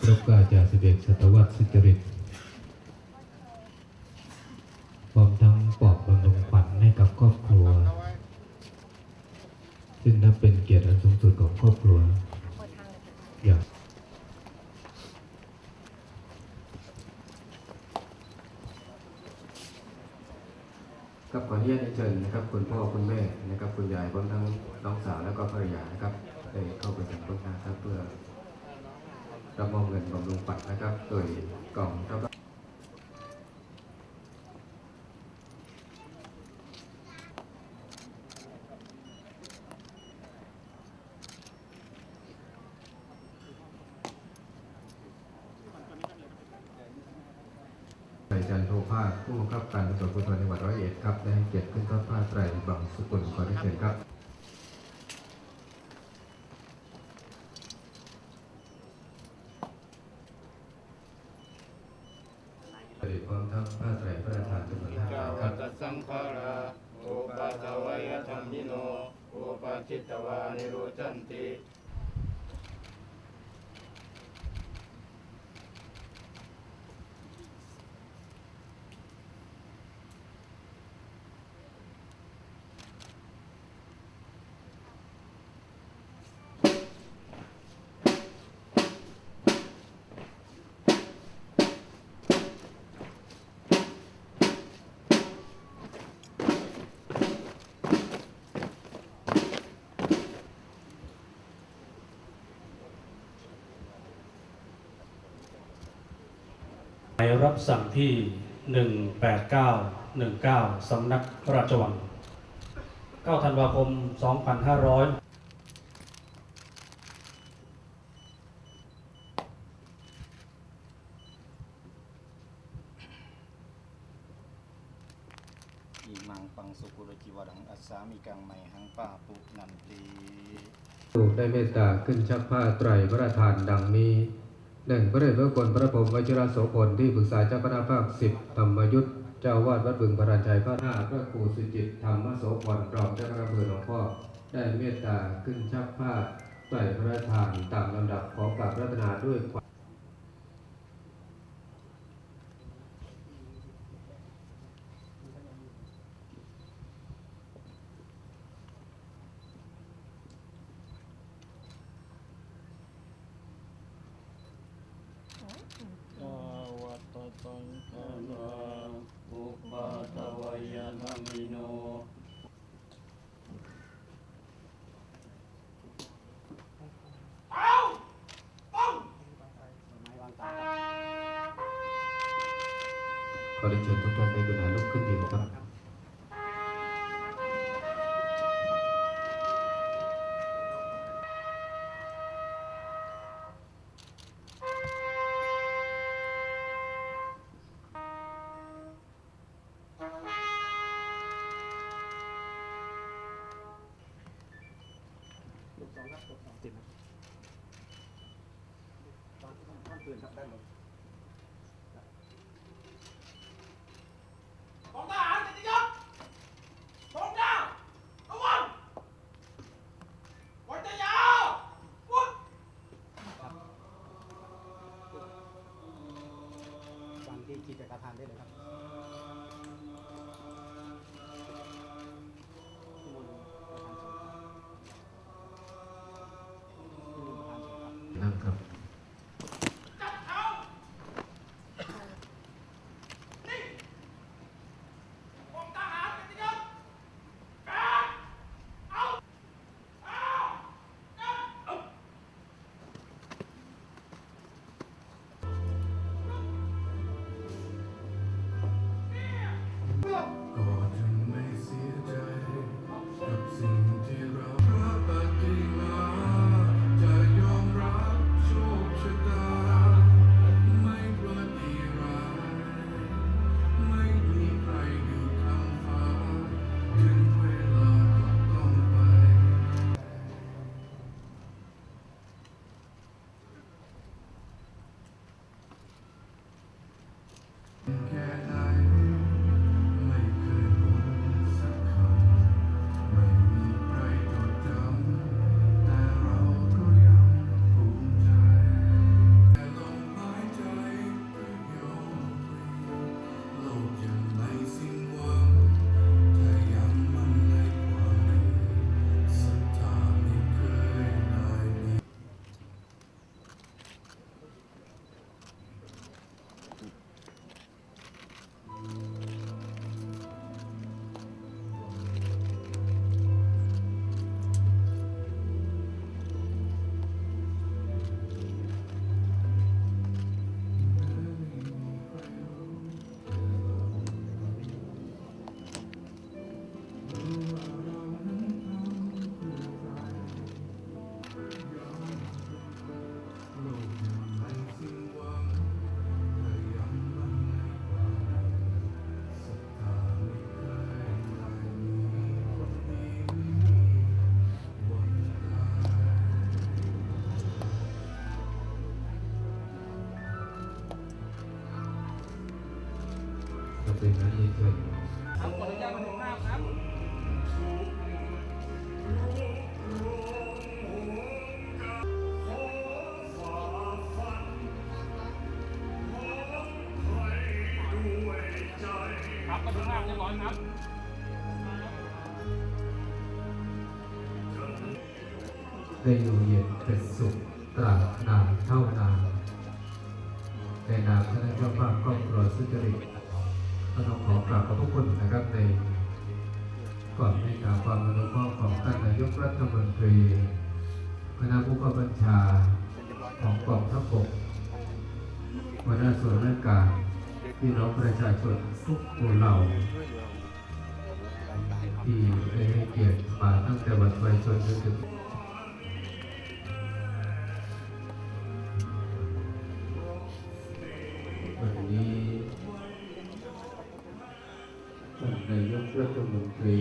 กรบกาจ่าสิบเอกสัตวัตสุจริตพร้อมทั้งปลอบบำรุงขวัญให้กับครอบครัว ซึ่งนับเป็นเกียรติอันสูงสุดของครอบครัวอย่างครับขออนุญาตเชิญนะครับ คุณพ่อคุณแม่นะครับ คุณยายพร้อมทั้งน้องสาวแล้วก็ภรรยานะครับได้เข้าไปสัมภาษณ์ครับเพื่อ รับมอบเงินบำรุงปัดนะครับ โดยกล่องเท่ากับนายจันโทภาสผู้บังคับการตำรวจภูธรจังหวัดร้อยเอ็ดครับ ได้ให้เกียรติขึ้นทอดผ้าไตรบังสุกุลขอได้เชิญครับผลิต พร้อมทั้งผ้าไตรพระราชทานจำนวนห้าใบครับ สังขาราโอปัสสวายธรรมิโนโอปัจจิตวานิโรจันติ หมายรับสั่งที่ 18919 สำนักพระราชวัง 9 ธันวาคม 2500อิมังปังสุกุลจิวรังอัสสามิกังไมหังปาปุนันติถูกได้เมตตาขึ้นชักผ้าไตรพระทานดังนี้ หนึ่งพระเดชพระคุณพระพรมวชิรโสพลที่ปรึกษาเจ้าคณะภาคสิบธรรมยุทธเจ้าวาดวัดบึงพระรานชัยพระห้าพระครูสุจิตธรรมโสพลรองเจ้าคณะอำเภอหลวงพ่อได้เมตตาขึ้นชักผ้าใส่พระราชทานตามลำดับขอกราบรัตนาด้วยความ สวัตตังคานาอุปัตวายธรรมิโน ขอได้เชิญทุกท่านได้กรุณาลุกขึ้นยืนครับของ แเป็นนักเรียนเชิญครับขออนุญาตมาถึงภาพครับครับมาถึงภาพเรียบร้อยครับได้อยู่เย็นเป็นสุขตราบนานเท่านานในนามคณะเจ้าภาพครอบครัวสุจริต ก็ต้องขอกราบขอบพระคุณนะครับในก่อนในกราบความอนุเคราะห์ของท่านนายกรัฐมนตรีคณะผู้บังคับบัญชาของกองทัพบกหัวหน้าส่วนราชการพี่น้องประชาชนทุกหมู่เหล่าที่ได้ให้เกียรติมาตั้งแต่วันไปจนถึง รัฐมนตรี